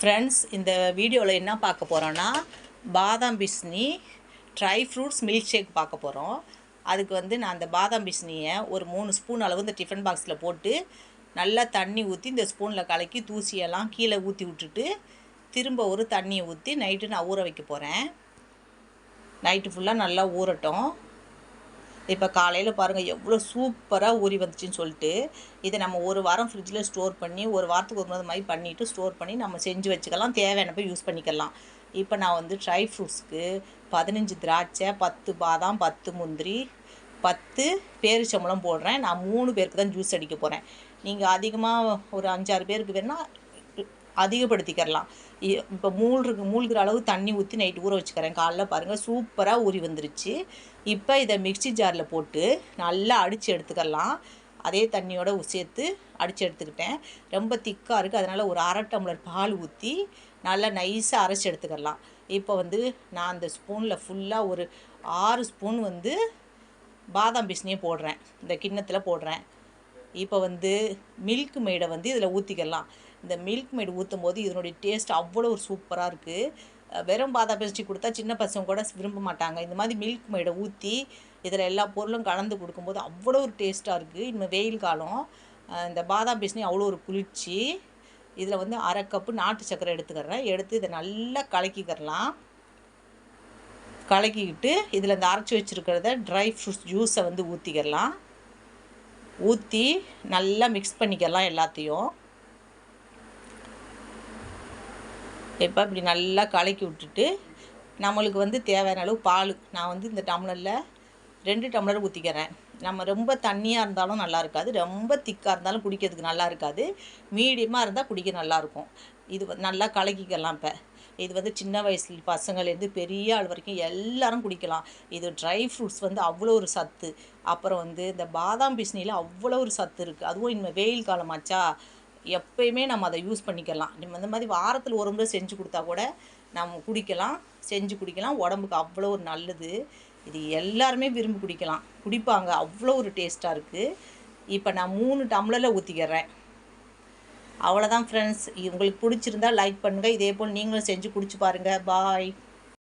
Friends இந்த வீடியோவில் என்ன பார்க்க போகிறோன்னா பாதாம் பிஸ்னி ட்ரை ஃப்ரூட்ஸ் மில்க் ஷேக் பார்க்க போகிறோம் அதுக்கு வந்து நான் அந்த பாதாம் பிஸ்னியை ஒரு மூணு ஸ்பூன் அளவு இந்த டிஃபன் பாக்ஸில் போட்டு நல்லா தண்ணி ஊற்றி இந்த ஸ்பூனில் கலக்கி தூசியெல்லாம் கீழே ஊற்றி விட்டுட்டு திரும்ப ஒரு தண்ணியை ஊற்றி நைட்டு நான் ஊற வைக்க போகிறேன் நைட்டு ஃபுல்லாக நல்லா ஊறட்டும். இப்போ காலையில் பாருங்கள் எவ்வளோ சூப்பராக ஊறி வந்துச்சுன்னு சொல்லிட்டு இதை நம்ம ஒரு வாரம் ஃப்ரிட்ஜில் ஸ்டோர் பண்ணி ஒரு வாரத்துக்கு ஒரு மாதிரி பண்ணிவிட்டு ஸ்டோர் பண்ணி நம்ம செஞ்சு வச்சுக்கலாம். தேவையானப்போ யூஸ் பண்ணிக்கலாம். இப்போ நான் வந்து ட்ரை ஃப்ரூட்ஸ்க்கு பதினஞ்சு திராட்சை பத்து பாதாம் பத்து முந்திரி பத்து பேரிச்சம்பளம் போடுறேன். நான் மூணு பேருக்கு தான் ஜூஸ் அடிக்க போகிறேன் நீங்கள் அதிகமாக ஒரு அஞ்சாறு பேருக்கு வேணால் அதிகப்படுத்திக்கிறலாம். இ- இப்போ மூழ்கு மூழ்கிற அளவு தண்ணி ஊற்றி நைட்டு ஊற வச்சுக்கிறேன். காலைல பாருங்கள் சூப்பராக ஊறி வந்துருச்சு. இப்போ இதை மிக்ஸி ஜாரில் போட்டு நல்லா அடித்து எடுத்துக்கலாம். அதே தண்ணியோட சேர்த்து அடித்து எடுத்துக்கிட்டேன். ரொம்ப திக்காக இருக்குது அதனால் ஒரு அரை டம்ளர் பால் ஊற்றி நல்லா நைஸாக அரைச்சி எடுத்துக்கலாம். இப்போ வந்து நான் அந்த ஸ்பூனில் ஃபுல்லாக ஒரு ஆறு ஸ்பூன் வந்து பாதாம் பிஸ்னியை போடுறேன். இந்த கிண்ணத்தில் போடுறேன். இப்போ வந்து மில்க் மேடை வந்து இதில் ஊற்றிக்கலாம் இந்த மில்க் மேடு ஊற்றும் போது இதனுடைய டேஸ்ட் அவ்வளோ ஒரு சூப்பராக இருக்குது வெறும் பாதாம் பிஸ்னி கொடுத்தா சின்ன பசங்க கூட விரும்ப மாட்டாங்க. இந்த மாதிரி மில்க் மேடை ஊற்றி இதில் எல்லா பொருளும் கலந்து கொடுக்கும்போது அவ்வளோ ஒரு டேஸ்ட்டாக இருக்குது இனிமேல் வெயில் காலம் இந்த பாதாம் பிஸ்னி அவ்வளோ ஒரு குளிர்ச்சி. இதில் வந்து அரை கப்பு நாட்டு சர்க்கரை எடுத்துக்கிறேன். எடுத்து இதை நல்லா கலக்கிக்கிறலாம் கலக்கிக்கிட்டு இதில் இந்த அரைச்சி வச்சுருக்கிறத ட்ரை ஃப்ரூட்ஸ் ஜூஸை வந்து ஊற்றிக்கிறலாம் ஊற்றி நல்லா மிக்ஸ் பண்ணிக்கலாம் எல்லாத்தையும். இப்போ இப்படி நல்லா கலக்கி விட்டுட்டு நம்மளுக்கு வந்து தேவையான அளவு பால். நான் வந்து இந்த டம்ளரில் ரெண்டு டம்ளர் ஊற்றிக்கிறேன் நம்ம ரொம்ப தண்ணியாக இருந்தாலும் நல்லா இருக்காது. ரொம்ப திக்காக இருந்தாலும் குடிக்கிறதுக்கு நல்லா இருக்காது. மீடியமாக இருந்தால் குடிக்க நல்லாயிருக்கும் இது நல்லா கலக்கிக்கலாம் இப்போ. இது வந்து சின்ன வயசு பசங்கள்லேருந்து பெரிய ஆள் வரைக்கும் எல்லாரும் குடிக்கலாம். இது ட்ரை ஃப்ரூட்ஸ் வந்து அவ்வளோ ஒரு சத்து. அப்புறம் வந்து இந்த பாதாம் பிஸ்னியில் அவ்வளோ ஒரு சத்து இருக்குது அதுவும் இனிமேல் வெயில் காலமாச்சா எப்பயுமே நம்ம அதை யூஸ் பண்ணிக்கலாம். நம்ம இந்த மாதிரி வாரத்தில் ஒரு முறை செஞ்சு கொடுத்தா கூட நம்ம குடிக்கலாம் செஞ்சு குடிக்கலாம். உடம்புக்கு அவ்வளோ ஒரு நல்லது. இது எல்லாருமே விரும்பி குடிக்கலாம். குடிப்பாங்க. அவ்வளோ ஒரு டேஸ்ட்டாக இருக்குது இப்போ நான் மூணு டம்ளரில் ஊற்றிக்கிறேன் அவ்வளோதான் ஃப்ரெண்ட்ஸ் உங்களுக்கு பிடிச்சிருந்தா லைக் பண்ணுங்கள் இதே போல் நீங்களும் செஞ்சு குடிச்சு பாருங்கள் பாய்